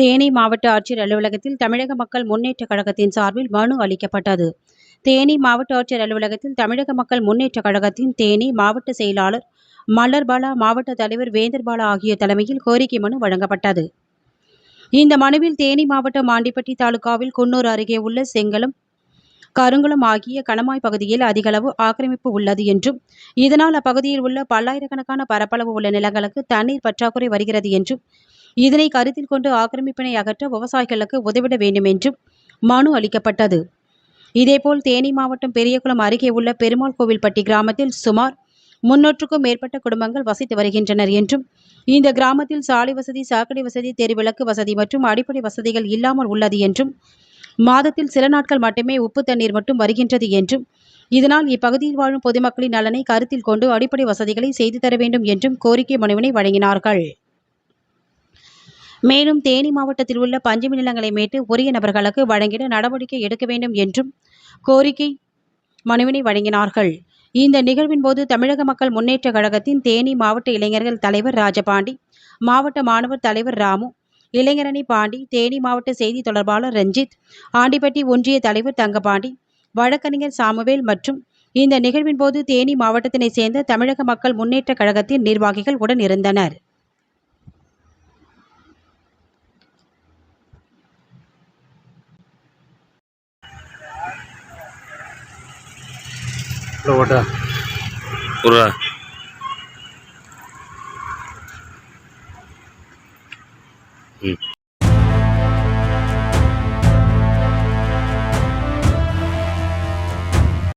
தேனி மாவட்ட ஆட்சியர் அலுவலகத்தில் தமிழக மக்கள் முன்னேற்ற கழகத்தின் சார்பில் மனு அளிக்கப்பட்டது. தேனி மாவட்ட ஆட்சியர் அலுவலகத்தில் தமிழக மக்கள் முன்னேற்ற கழகத்தின் தேனி மாவட்ட செயலாளர் மலர்பாலா மாவட்ட தலைவர் வேந்தர்பாலா ஆகிய தலைமையில் கோரிக்கை மனு வழங்கப்பட்டது. இந்த மனுவில் தேனி மாவட்டம் மாண்டிப்பட்டி தாலுகாவில் குன்னூர் அருகே உள்ள செங்கலம் கருங்குளம் ஆகிய கணமாய் பகுதியில் அதிகளவு ஆக்கிரமிப்பு உள்ளது என்றும் இதனால் அப்பகுதியில் உள்ள பல்லாயிரக்கணக்கான பரப்பளவு உள்ள நிலங்களுக்கு தண்ணீர் பற்றாக்குறை வருகிறது என்றும் இதனை கருத்தில் கொண்டு ஆக்கிரமிப்பினை அகற்ற விவசாயிகளுக்கு உதவிட வேண்டும் என்றும் மனு அளிக்கப்பட்டது. இதேபோல் தேனி மாவட்டம் பெரியகுளம் அருகே உள்ள பெருமாள் கோவில்பட்டி கிராமத்தில் சுமார் முன்னூற்றுக்கும் மேற்பட்ட குடும்பங்கள் வசித்து வருகின்றனர் என்றும் இந்த கிராமத்தில் சாலை வசதி சாக்கடை வசதி தெருவிளக்கு வசதி மற்றும் அடிப்படை வசதிகள் இல்லாமல் உள்ளது என்றும் மாதத்தில் சில நாட்கள் மட்டுமே உப்பு தண்ணீர் மட்டும் வருகின்றது என்றும் இதனால் இப்பகுதியில் வாழும் பொதுமக்களின் நலனை கருத்தில் கொண்டு அடிப்படை வசதிகளை செய்து தர வேண்டும் என்றும் கோரிக்கை மனுவினை வழங்கினார்கள். மேலும் தேனி மாவட்டத்தில் உள்ள பஞ்சமி நிலங்களை மீட்டு உரிய நபர்களுக்கு வழங்கிட நடவடிக்கை எடுக்க வேண்டும் என்றும் கோரிக்கை மனுவினை வழங்கினார்கள். இந்த நிகழ்வின் போது தமிழக மக்கள் முன்னேற்ற கழகத்தின் தேனி மாவட்ட இளைஞர்கள் தலைவர் ராஜபாண்டி மாவட்ட மாணவர் தலைவர் ராமு இளைஞரணி பாண்டி தேனி மாவட்ட செய்தி தொடர்பாளர் ரஞ்சித் ஆண்டிப்பட்டி ஒன்றிய தலைவர் தங்கபாண்டி வழக்கறிஞர் சாமுவேல் மற்றும் இந்த நிகழ்வின் போது தேனி மாவட்டத்தினை சேர்ந்த தமிழக மக்கள் முன்னேற்ற கழகத்தின் நிர்வாகிகள் உடன் இருந்தனர். ஓட்டா ஒரு ம்